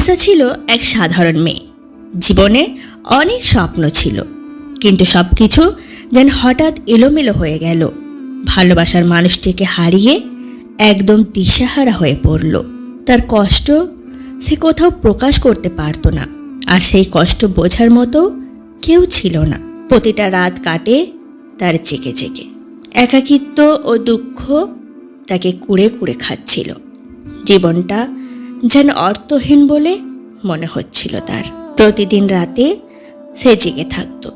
নিসা ছিল এক সাধারণ মেয়ে। জীবনে অনেক স্বপ্ন ছিল, কিন্তু সব কিছু যেন হঠাৎ এলোমেলো হয়ে গেল। ভালোবাসার মানুষটিকে হারিয়ে একদম দিশাহারা হয়ে পড়ল। তার কষ্ট সে কোথাও প্রকাশ করতে পারতো না, আর সেই কষ্ট বোঝার মতো কেউ ছিল না। প্রতিটা রাত কাটে তার জেগে জেগে। একাকিত্ব ও দুঃখ তাকে কুড়ে কুড়ে খাচ্ছিল। জীবনটা যেন অর্থহীন বলে মনে হচ্ছিল তার। প্রতিদিন রাতে সে জেগে থাকতো।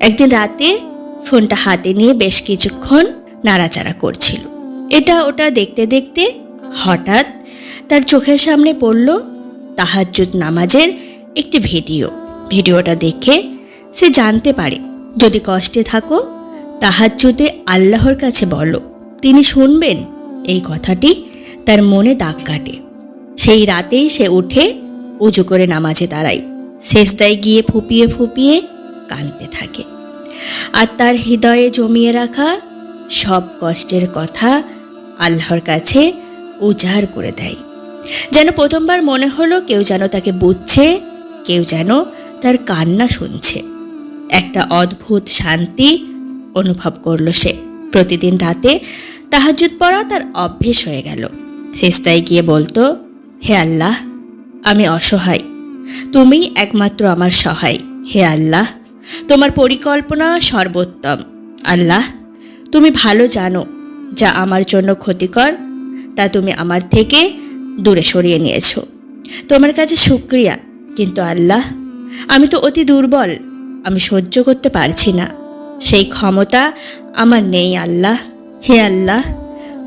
একদিন রাতে ফোনটা হাতে নিয়ে বেশ কিছুক্ষণ নাড়াচাড়া করছিল। এটা ওটা দেখতে দেখতে হঠাৎ তার চোখের সামনে পড়ল তাহাজ্জুদ নামাজের একটি ভিডিও। ভিডিওটা দেখে সে জানতে পারে, যদি কষ্টে থাকো, তাহাজ্জুদে আল্লাহর কাছে বলো। তিনি শুনবেন এই কথাটি তার মনে দাগ কাটে। সেই রাতেই সে উঠে উজু করে নামাজে দাঁড়ায়। শেষদায় গিয়ে ফুপিয়ে ফুপিয়ে কাঁদতে থাকে। আর তার হৃদয়ে জমিয়ে রাখা সব কষ্টের কথা আল্লাহর কাছে উজাড় করে দেয়। যেন প্রথমবার মনে হলো কেউ যেন তাকে বুঝছে, কেউ যেন তার কান্না শুনছে। একটা অদ্ভুত শান্তি অনুভব করল সে। প্রতিদিন রাতে তাহাজুদ পড়া তার অভ্যেস হয়ে গেল। শেষটায় গিয়ে বলতো হে আল্লাহ, আমি অসহায়। তুমি একমাত্র আমার সহায়। হে আল্লাহ, তোমার পরিকল্পনা সর্বোত্তম। আল্লাহ, তুমি ভালো জানো যা আমার জন্য ক্ষতিকর, তা তুমি আমার থেকে দূরে সরিয়ে নিয়েছো। তোমার কাছে শুক্রিয়া, কিন্তু আল্লাহ, আমি তো অতি দুর্বল, আমি সহ্য করতে পারছি না। সেই ক্ষমতা আমার নেই আল্লাহ। হে আল্লাহ,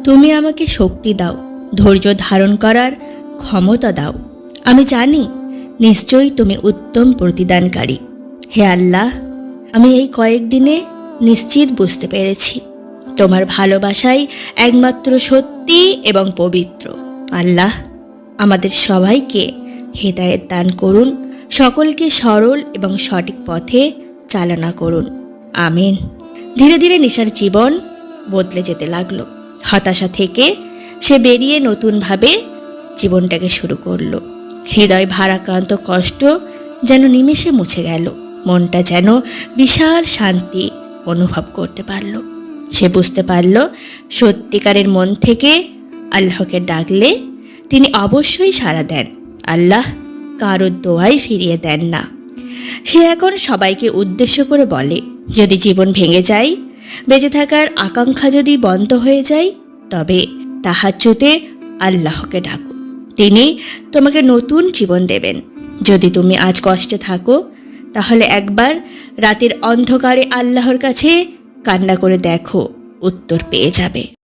তুমি আমাকে শক্তি দাও, ধৈর্য ধারণ করার ক্ষমতা দাও। আমি জানি, নিশ্চয়ই তুমি উত্তম প্রতিদানকারী। হে আল্লাহ, আমি এই কয়েকদিনে নিশ্চিত বুঝতে পেরেছি, তোমার ভালোবাসাই একমাত্র সত্যি এবং পবিত্র। আল্লাহ, আমাদের সবাইকে হেদায়েত দান করুন, সকলকে সরল এবং সঠিক পথে চালনা করুন। আমিন। ধীরে ধীরে নিশার জীবন বদলে যেতে লাগল। হতাশা থেকে সে বেরিয়ে নতুনভাবে জীবনটাকে শুরু করল। হৃদয় ভারাক্রান্ত কষ্ট যেন নিমেষে মুছে গেল। মনটা যেন বিশাল শান্তি অনুভব করতে পারল। সে বুঝতে পারল, সত্যিকারের মন থেকে আল্লাহকে ডাকলে তিনি অবশ্যই সাড়া দেন। আল্লাহ কারোর দোয়াই ফিরিয়ে দেন না। সে এখন সবাইকে উদ্দেশ্য করে বলে, যদি জীবন ভেঙে যায়, বেঁচে থাকার আকাঙ্ক্ষা যদি বন্ধ হয়ে যায়, তবে তাহাজ্জুদে আল্লাহকে ডাকো তিনি তোমাকে নতুন জীবন দেবেন। যদি তুমি আজ কষ্টে থাকো, তাহলে একবার রাতের অন্ধকারে আল্লাহর কাছে কান্না করে দেখো, উত্তর পেয়ে যাবে।